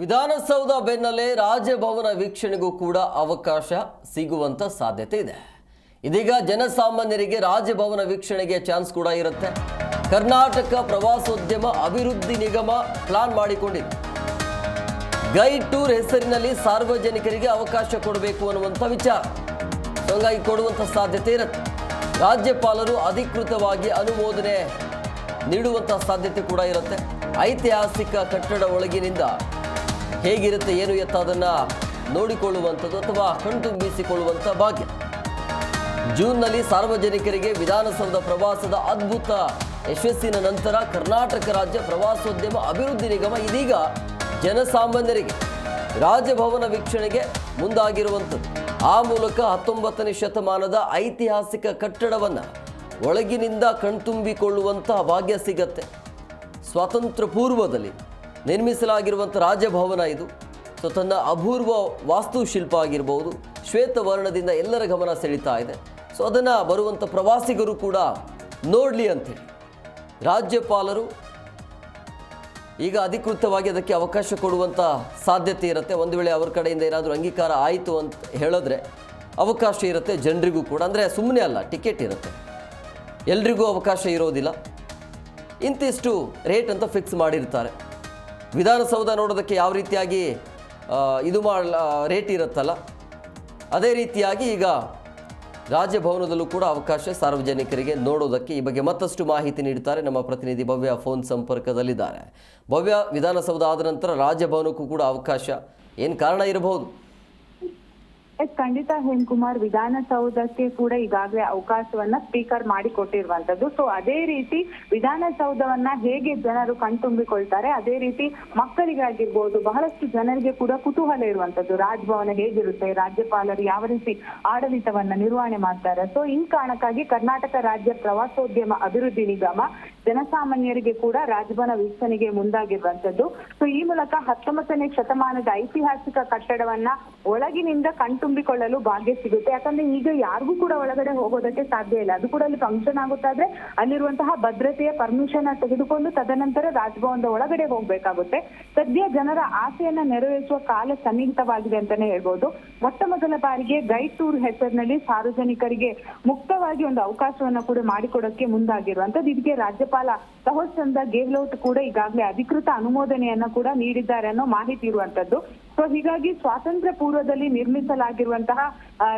ವಿಧಾನಸೌಧ ಬೆನ್ನಲ್ಲೇ ರಾಜಭವನ ವೀಕ್ಷಣೆಗೂ ಕೂಡ ಅವಕಾಶ ಸಿಗುವಂತ ಸಾಧ್ಯತೆ ಇದೆ. ಇದೀಗ ಜನಸಾಮಾನ್ಯರಿಗೆ ರಾಜಭವನ ವೀಕ್ಷಣೆಗೆ ಚಾನ್ಸ್ ಕೂಡ ಇರುತ್ತೆ. ಕರ್ನಾಟಕ ಪ್ರವಾಸೋದ್ಯಮ ಅಭಿವೃದ್ಧಿ ನಿಗಮ ಪ್ಲಾನ್ ಮಾಡಿಕೊಂಡಿದೆ. ಗೈಡ್ ಟೂರ್ ಹೆಸರಿನಲ್ಲಿ ಸಾರ್ವಜನಿಕರಿಗೆ ಅವಕಾಶ ಕೊಡಬೇಕು ಅನ್ನುವಂಥ ವಿಚಾರ. ಹಂಗಾಗಿ ಕೊಡುವಂಥ ಸಾಧ್ಯತೆ ಇರುತ್ತೆ. ರಾಜ್ಯಪಾಲರು ಅಧಿಕೃತವಾಗಿ ಅನುಮೋದನೆ ನೀಡುವಂಥ ಸಾಧ್ಯತೆ ಕೂಡ ಇರುತ್ತೆ. ಐತಿಹಾಸಿಕ ಕಟ್ಟಡ ಒಳಗಿನಿಂದ ಹೇಗಿರುತ್ತೆ, ಏನು ಎತ್ತ ಅದನ್ನು ನೋಡಿಕೊಳ್ಳುವಂಥದ್ದು ಅಥವಾ ಕಣ್ತುಂಬಿಸಿಕೊಳ್ಳುವಂಥ ಭಾಗ್ಯ? ಜೂನ್ನಲ್ಲಿ ಸಾರ್ವಜನಿಕರಿಗೆ ವಿಧಾನಸೌಧ ಪ್ರವಾಸದ ಅದ್ಭುತ ಯಶಸ್ಸಿನ ನಂತರ ಕರ್ನಾಟಕ ರಾಜ್ಯ ಪ್ರವಾಸೋದ್ಯಮ ಅಭಿವೃದ್ಧಿ ನಿಗಮ ಇದೀಗ ಜನಸಾಮಾನ್ಯರಿಗೆ ರಾಜಭವನ ವೀಕ್ಷಣೆಗೆ ಮುಂದಾಗಿರುವಂಥದ್ದು. ಆ ಮೂಲಕ ಹತ್ತೊಂಬತ್ತನೇ ಶತಮಾನದ ಐತಿಹಾಸಿಕ ಕಟ್ಟಡವನ್ನು ಒಳಗಿನಿಂದ ಕಣ್ತುಂಬಿಕೊಳ್ಳುವಂತಹ ಭಾಗ್ಯ ಸಿಗತ್ತೆ. ಸ್ವಾತಂತ್ರ್ಯ ಪೂರ್ವದಲ್ಲಿ ನಿರ್ಮಿಸಲಾಗಿರುವಂಥ ರಾಜಭವನ ಇದು. ಸೊ ತನ್ನ ಅಪೂರ್ವ ವಾಸ್ತುಶಿಲ್ಪ ಆಗಿರ್ಬೋದು ಶ್ವೇತವರ್ಣದಿಂದ ಎಲ್ಲರ ಗಮನ ಸೆಳೀತಾ ಇದೆ. ಸೊ ಅದನ್ನು ಬರುವಂಥ ಪ್ರವಾಸಿಗರು ಕೂಡ ನೋಡಲಿ ಹೇಳಿ ರಾಜ್ಯಪಾಲರು ಈಗ ಅಧಿಕೃತವಾಗಿ ಅದಕ್ಕೆ ಅವಕಾಶ ಕೊಡುವಂಥ ಸಾಧ್ಯತೆ ಇರುತ್ತೆ. ಒಂದು ವೇಳೆ ಅವ್ರ ಕಡೆಯಿಂದ ಏನಾದರೂ ಅಂಗೀಕಾರ ಆಯಿತು ಅಂತ ಹೇಳಿದ್ರೆ ಅವಕಾಶ ಇರುತ್ತೆ ಜನರಿಗೂ ಕೂಡ. ಅಂದರೆ ಸುಮ್ಮನೆ ಅಲ್ಲ, ಟಿಕೆಟ್ ಇರುತ್ತೆ. ಎಲ್ರಿಗೂ ಅವಕಾಶ ಇರೋದಿಲ್ಲ. ಇಂತಿಷ್ಟು ರೇಟ್ ಅಂತ ಫಿಕ್ಸ್ ಮಾಡಿರ್ತಾರೆ. ವಿಧಾನಸೌಧ ನೋಡೋದಕ್ಕೆ ಯಾವ ರೀತಿಯಾಗಿ ಇದು ಮಾಡ ರೇಟ್ ಇರುತ್ತಲ್ಲ, ಅದೇ ರೀತಿಯಾಗಿ ಈಗ ರಾಜಭವನದಲ್ಲೂ ಕೂಡ ಅವಕಾಶ ಸಾರ್ವಜನಿಕರಿಗೆ ನೋಡೋದಕ್ಕೆ ಈ ಬಗ್ಗೆ ಮತ್ತಷ್ಟು ಮಾಹಿತಿ ನೀಡುತ್ತಾರೆ ನಮ್ಮ ಪ್ರತಿನಿಧಿ ಭವ್ಯ ಫೋನ್ ಸಂಪರ್ಕದಲ್ಲಿದ್ದಾರೆ. ಭವ್ಯ ವಿಧಾನಸೌಧ ಆದ ನಂತರ ರಾಜಭವನಕ್ಕೂ ಕೂಡ ಅವಕಾಶ, ಏನು ಕಾರಣ ಇರಬಹುದು? ಎಸ್, ಖಂಡಿತ ಹೇಮಕುಮಾರ್ ವಿಧಾನಸೌಧಕ್ಕೆ ಕೂಡ ಈಗಾಗಲೇ ಅವಕಾಶವನ್ನ ಸ್ಪೀಕರ್ ಮಾಡಿಕೊಟ್ಟಿರುವಂತದ್ದು ಸೊ ಅದೇ ರೀತಿ ವಿಧಾನಸೌಧವನ್ನ ಹೇಗೆ ಜನರು ಕಣ್ತುಂಬಿಕೊಳ್ತಾರೆ, ಅದೇ ರೀತಿ ಮಕ್ಕಳಿಗಾಗಿರ್ಬೋದು, ಬಹಳಷ್ಟು ಜನರಿಗೆ ಕೂಡ ಕುತೂಹಲ ಇರುವಂತದ್ದು ರಾಜಭವನ ಹೇಗಿರುತ್ತೆ, ರಾಜ್ಯಪಾಲರು ಯಾವ ರೀತಿ ಆಡಳಿತವನ್ನ ನಿರ್ವಹಣೆ ಮಾಡ್ತಾರೆ. ಸೊ ಈ ಕಾರಣಕ್ಕಾಗಿ ಕರ್ನಾಟಕ ರಾಜ್ಯ ಪ್ರವಾಸೋದ್ಯಮ ಅಭಿವೃದ್ಧಿ ನಿಗಮ ಜನಸಾಮಾನ್ಯರಿಗೆ ಕೂಡ ರಾಜಭವನ ವೀಕ್ಷಣೆಗೆ ಮುಂದಾಗಿರುವಂತದ್ದು ಸೊ ಈ ಮೂಲಕ ಹತ್ತೊಂಬತ್ತನೇ ಶತಮಾನದ ಐತಿಹಾಸಿಕ ಕಟ್ಟಡವನ್ನ ಒಳಗಿನಿಂದ ಕಣ್ತುಂಬಿಕೊಳ್ಳಲು ಭಾಗ್ಯ ಸಿಗುತ್ತೆ. ಯಾಕಂದ್ರೆ ಈಗ ಯಾರಿಗೂ ಕೂಡ ಒಳಗಡೆ ಹೋಗೋದಕ್ಕೆ ಸಾಧ್ಯ ಇಲ್ಲ. ಅದು ಕೂಡ ಅಲ್ಲಿ ಫಂಕ್ಷನ್ ಆಗುತ್ತಾದ್ರೆ ಅಲ್ಲಿರುವಂತಹ ಭದ್ರತೆಯ ಪರ್ಮಿಷನ್ ತೆಗೆದುಕೊಂಡು ತದನಂತರ ರಾಜಭವನದ ಒಳಗಡೆ ಹೋಗ್ಬೇಕಾಗುತ್ತೆ. ಸದ್ಯ ಜನರ ಆಸೆಯನ್ನ ನೆರವೇರಿಸುವ ಕಾಲ ಸನ್ನಿಹಿತವಾಗಿದೆ ಅಂತಾನೆ ಹೇಳ್ಬೋದು. ಮೊಟ್ಟ ಮೊದಲ ಬಾರಿಗೆ ಗೈಡ್ ಟೂರ್ ಹೆಸರಿನಲ್ಲಿ ಸಾರ್ವಜನಿಕರಿಗೆ ಮುಕ್ತವಾಗಿ ಒಂದು ಅವಕಾಶವನ್ನ ಕೂಡ ಮಾಡಿಕೊಡೋಕೆ ಮುಂದಾಗಿರುವಂತದ್ದು ಇದಕ್ಕೆ ರಾಜ್ಯಪಾಲ ಸಹೋದ್ ಚಂದ ಗೆಹ್ಲೋಟ್ ಕೂಡ ಈಗಾಗಲೇ ಅಧಿಕೃತ ಅನುಮೋದನೆಯನ್ನ ಕೂಡ ನೀಡಿದ್ದಾರೆ ಅನ್ನೋ ಮಾಹಿತಿ ಇರುವಂತದ್ದು ಸೊ ಹೀಗಾಗಿ ಸ್ವಾತಂತ್ರ್ಯ ಪೂರ್ವದಲ್ಲಿ ನಿರ್ಮಿಸಲಾಗಿರುವಂತಹ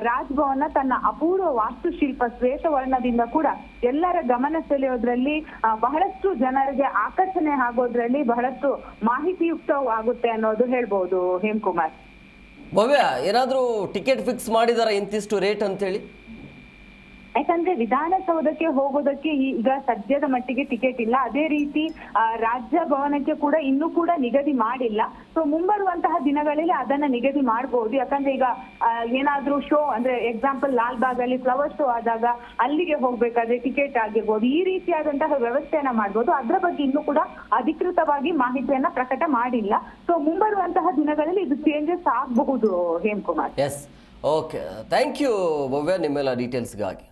ರಾಜಭವನ ತನ್ನ ಅಪೂರ್ವ ವಾಸ್ತುಶಿಲ್ಪ ಶ್ವೇತವರ್ಣದಿಂದ ಕೂಡ ಎಲ್ಲರ ಗಮನ ಸೆಳೆಯೋದ್ರಲ್ಲಿ ಬಹಳಷ್ಟು ಜನರಿಗೆ ಆಕರ್ಷಣೆ ಆಗೋದ್ರಲ್ಲಿ ಬಹಳಷ್ಟು ಮಾಹಿತಿಯುಕ್ತವಾಗುತ್ತೆ ಅನ್ನೋದು ಹೇಳ್ಬಹುದು ಹೇಮಕುಮಾರ್. ಭವ್ಯ, ಏನಾದ್ರೂ ಟಿಕೆಟ್ ಫಿಕ್ಸ್ ಮಾಡಿದಾರ ಇಂತಿಷ್ಟು ರೇಟ್ ಅಂತೇಳಿ? ಯಾಕಂದ್ರೆ ವಿಧಾನಸೌಧಕ್ಕೆ ಹೋಗೋದಕ್ಕೆ ಈಗ ಸದ್ಯದ ಮಟ್ಟಿಗೆ ಟಿಕೆಟ್ ಇಲ್ಲ. ಅದೇ ರೀತಿ ರಾಜ್ಯ ಭವನಕ್ಕೆ ಕೂಡ ಇನ್ನೂ ಕೂಡ ನಿಗದಿ ಮಾಡಿಲ್ಲ. ಸೊ ಮುಂಬರುವಂತಹ ದಿನಗಳಲ್ಲಿ ಅದನ್ನ ನಿಗದಿ ಮಾಡಬಹುದು ಯಾಕಂದ್ರೆ ಈಗ ಏನಾದ್ರೂ ಶೋ ಅಂದ್ರೆ ಎಕ್ಸಾಂಪಲ್ ಲಾಲ್ ಬಾಗ್ ಅಲ್ಲಿ ಫ್ಲವರ್ ಶೋ ಆದಾಗ ಅಲ್ಲಿಗೆ ಹೋಗ್ಬೇಕಾದ್ರೆ ಟಿಕೆಟ್ ಆಗಿರ್ಬೋದು. ಈ ರೀತಿಯಾದಂತಹ ವ್ಯವಸ್ಥೆಯನ್ನ ಮಾಡ್ಬೋದು. ಅದ್ರ ಬಗ್ಗೆ ಇನ್ನೂ ಕೂಡ ಅಧಿಕೃತವಾಗಿ ಮಾಹಿತಿಯನ್ನ ಪ್ರಕಟ ಮಾಡಿಲ್ಲ. ಸೊ ಮುಂಬರುವಂತಹ ದಿನಗಳಲ್ಲಿ ಇದು ಚೇಂಜಸ್ ಆಗಬಹುದು, Hemakumar. Yes okay thank you Bhavya, ನಿಮ್ಮೆಲ್ಲ ಡೀಟೇಲ್ಸ್ಗಾಗಿ